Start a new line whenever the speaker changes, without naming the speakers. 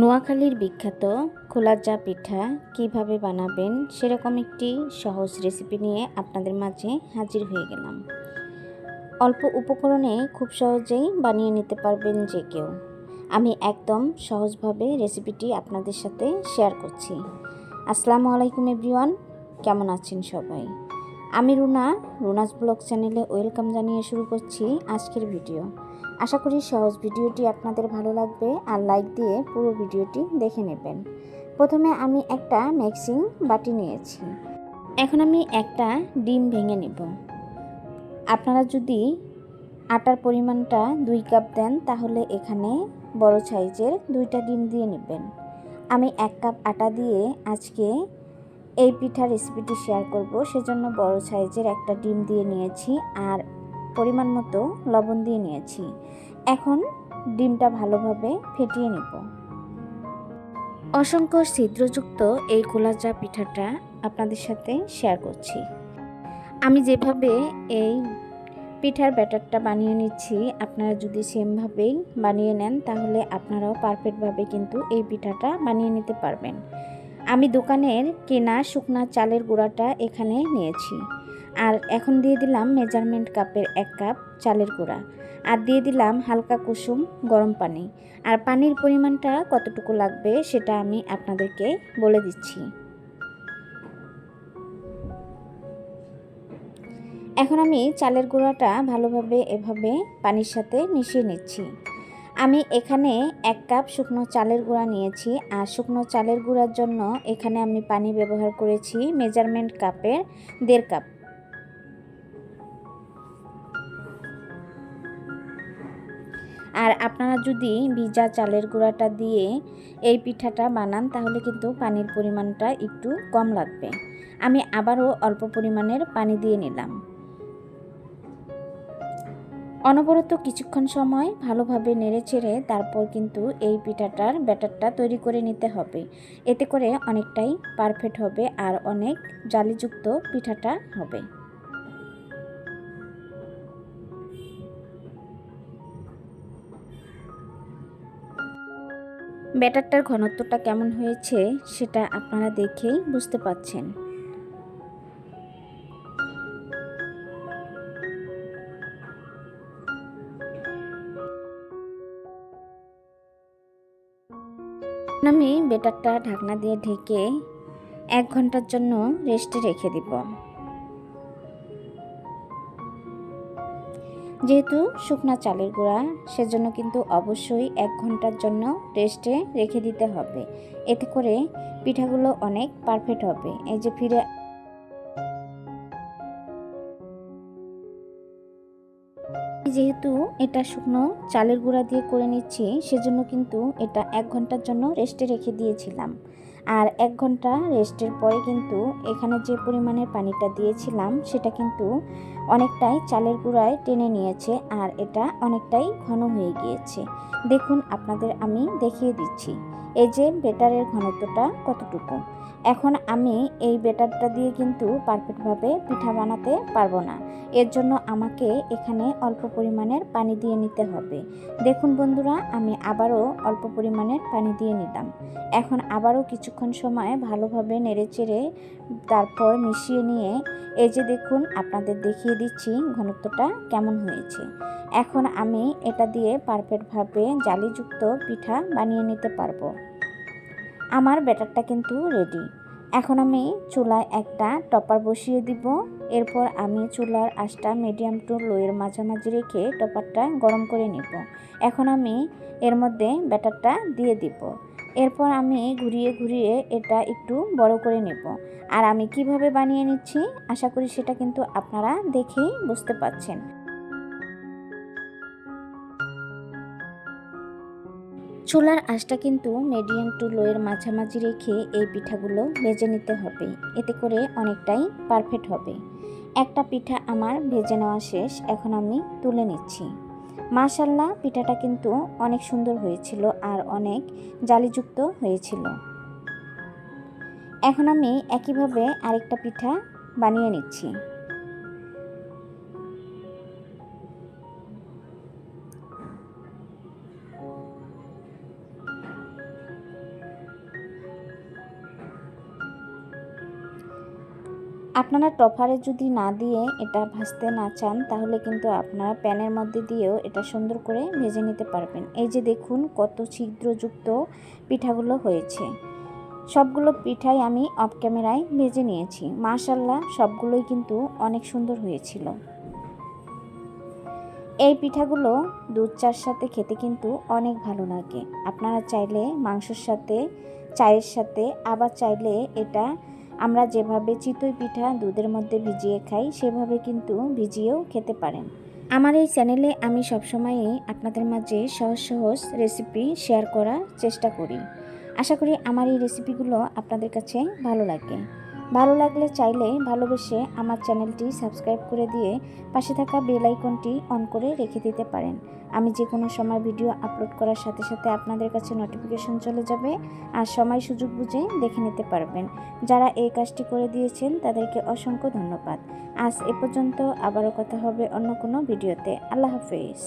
নোয়াখালীর বিখ্যাত খোলাজা পিঠা কীভাবে বানাবেন সেরকম একটি সহজ রেসিপি নিয়ে আপনাদের মাঝে হাজির হয়ে গেলাম। অল্প উপকরণে খুব সহজেই বানিয়ে নিতে পারবেন যে কেউ। আমি একদম সহজভাবে রেসিপিটি আপনাদের সাথে শেয়ার করছি। আসসালামু আলাইকুম এভরিওয়ান কেমন আছেন সবাই? আমি রুনা, রুনাস ব্লগ চ্যানেলে ওয়েলকাম জানিয়ে শুরু করছি আজকের ভিডিও। আশা করি সহজ ভিডিওটি আপনাদের ভালো লাগবে আর লাইক দিয়ে পুরো ভিডিওটি দেখে নেবেন। প্রথমে আমি একটা মিক্সিং বাটি নিয়েছি। এখন আমি একটা ডিম ভেঙে নেব। আপনারা যদি আটার পরিমাণটা দুই কাপ দেন, তাহলে এখানে বড় সাইজের দুইটা ডিম দিয়ে নেবেন। আমি এক কাপ আটা দিয়ে আজকে এই পিঠা রেসিপিটি শেয়ার করব। সেজন্য বড় সাইজের একটা ডিম দিয়ে নিয়েছি। আর পরিমাণ মতো লবণ দিয়ে নিয়েছি। এখন ডিমটা ভালোভাবে ফেটিয়ে নেব। অসংখ্য ছিদ্রযুক্ত এই গোলাজা পিঠাটা আপনাদের সাথে শেয়ার করছি। আমি যেভাবে এই পিঠার ব্যাটারটা বানিয়ে নিচ্ছি, আপনারা যদি সেমভাবেই বানিয়ে নেন, তাহলে আপনারাও পারফেক্টভাবে কিন্তু এই পিঠাটা বানিয়ে নিতে পারবেন। আমি দোকানের কেনা শুকনা চালের গুঁড়াটা এখানে নিয়েছি। আর এখন দিয়ে দিলাম মেজারমেন্ট কাপের এক কাপ চালের গুঁড়া। আর দিয়ে দিলাম হালকা কুসুম গরম পানি। আর পানির পরিমাণটা কতটুকু লাগবে সেটা আমি আপনাদেরকে বলে দিচ্ছি। এখন আমি চালের গুঁড়াটা ভালোভাবে এভাবে পানির সাথে মিশিয়ে নিচ্ছি। আমি এখানে এক কাপ শুকনো চালের গুঁড়া নিয়েছি। আর শুকনো চালের গুঁড়ার জন্য এখানে আমি পানি ব্যবহার করেছি মেজারমেন্ট কাপের দেড় কাপ। আর আপনারা যদি ভিজা চালের গুঁড়াটা দিয়ে এই পিঠাটা বানান, তাহলে কিন্তু পানির পরিমাণটা একটু কম লাগবে। আমি আবারও অল্প পরিমাণের পানি দিয়ে নিলাম। অনবরত কিছুক্ষণ সময় ভালোভাবে নেড়ে চেড়ে তারপর কিন্তু এই পিঠাটার ব্যাটারটা তৈরি করে নিতে হবে। এতে করে অনেকটাই পারফেক্ট হবে আর অনেক জালিযুক্ত পিঠাটা হবে। ব্যাটারটার ঘনত্বটা কেমন হয়েছে সেটা আপনারা দেখেই বুঝতে পাচ্ছেন। আমি বেটারটা ঢাকনা দিয়ে ঢেকে এক ঘণ্টার জন্য রেস্টে রেখে দিব। যেহেতু শুকনা চালের গুঁড়া, সেজন্য কিন্তু অবশ্যই এক ঘণ্টার জন্য রেস্টে রেখে দিতে হবে। এতে করে পিঠাগুলো অনেক পারফেক্ট হবে। এই যে ফিরে যেহেতু এটা শুকনো চালের গুঁড়া দিয়ে করে নিচ্ছি, সেজন্য কিন্তু এটা এক ঘণ্টার জন্য রেস্টে রেখে দিয়েছিলাম। আর এক ঘণ্টা রেস্টের পরে কিন্তু এখানে যে পরিমাণের পানিটা দিয়েছিলাম, সেটা কিন্তু অনেকটাই চালের গুঁড়ায় টেনে নিয়েছে আর এটা অনেকটাই ঘন হয়ে গিয়েছে। দেখুন, আপনাদের আমি দেখিয়ে দিচ্ছি। এই যে বেটারের ঘনত্বটা কতটুকু? এখন আমি এই বেটারটা দিয়ে কিন্তু পারফেক্টভাবে পিঠা বানাতে পারব না। এর জন্য আমাকে এখানে অল্প পরিমাণের পানি দিয়ে নিতে হবে। দেখুন বন্ধুরা, আমি আবারও অল্প পরিমাণের পানি দিয়ে নিলাম। এখন আবারও কিছুক্ষণ সময় ভালোভাবে নেড়ে চেড়ে তারপর মিশিয়ে নিয়ে এই যে দেখুন, আপনাদের দেখিয়ে দিচ্ছি ঘনত্বটা কেমন হয়েছে। এখন আমি এটা দিয়ে পারফেক্টভাবে জালিযুক্ত পিঠা বানিয়ে নিতে পারব। আমার ব্যাটারটা কিন্তু রেডি এখন আমি চুলায় একটা টপার বসিয়ে দিব। এরপর আমি চুলার আঁচটা মিডিয়াম টু লোয়ের মাঝামাঝি রেখে টপারটা গরম করে নিব। এখন আমি এর মধ্যে ব্যাটারটা দিয়ে দিব। এরপর আমি ঘুরিয়ে ঘুরিয়ে এটা একটু বড় করে নেব। আর আমি কীভাবে বানিয়ে নিচ্ছি, আশা করি সেটা কিন্তু আপনারা দেখেই বুঝতে পাচ্ছেন চুলার আঁচটা কিন্তু মিডিয়াম টু লোয়ের মাঝামাঝি রেখে এই পিঠাগুলো ভেজে নিতে হবে। এতে করে অনেকটাই পারফেক্ট হবে। একটা পিঠা আমার ভেজে নেওয়া শেষ, এখন আমি তুলে নিচ্ছি। মাশাল্লাহ পিঠাটা কিন্তু অনেক সুন্দর হয়েছিল আর অনেক জালিযুক্ত হয়েছিল। এখন আমি একইভাবে আরেকটা পিঠা বানিয়ে নিচ্ছি। আপনারা টপারে যদি না দিয়ে এটা ভাজতে না চান, তাহলে কিন্তু আপনারা প্যানের মধ্যে দিয়েও এটা সুন্দর করে ভেজে নিতে পারবেন। এই যে দেখুন কত ছিদ্রযুক্ত পিঠাগুলো হয়েছে। সবগুলো পিঠাই আমি অফ ক্যামেরায় ভেজে নিয়েছি। মাশাল্লাহ সবগুলোই কিন্তু অনেক সুন্দর হয়েছিল। এই পিঠাগুলো দুধ চার সাথে খেতে কিন্তু অনেক ভালো লাগে। আপনারা চাইলে মাংসর সাথে, চায়ের সাথে আবার চাইলে এটা আমরা যেভাবে চিতই পিঠা দুধের মধ্যে ভিজিয়ে খাই, সেভাবে কিন্তু ভিজিয়েও খেতে পারেন। আমার এই চ্যানেলে আমি সবসময়ই আপনাদের মাঝে সহজ সহজ রেসিপি শেয়ার করার চেষ্টা করি। আশা করি আমার এই রেসিপিগুলো আপনাদের কাছে ভালো লাগে। ভালো লাগলে চাইলে ভালোবেসে আমার চ্যানেলটি সাবস্ক্রাইব করে দিয়ে পাশে থাকা বেল আইকনটি অন করে রেখে দিতে পারেন। আমি যে কোনো সময় ভিডিও আপলোড করার সাথে সাথে আপনাদের কাছে নোটিফিকেশন চলে যাবে আর সময় সুযোগ বুঝে দেখে নিতে পারবেন। যারা এই কাজটি করে দিয়েছেন তাদেরকে অসংখ্য ধন্যবাদ। আজ এ পর্যন্ত আবারও কথা হবে অন্য কোনো ভিডিওতে। আল্লাহ হাফেজ।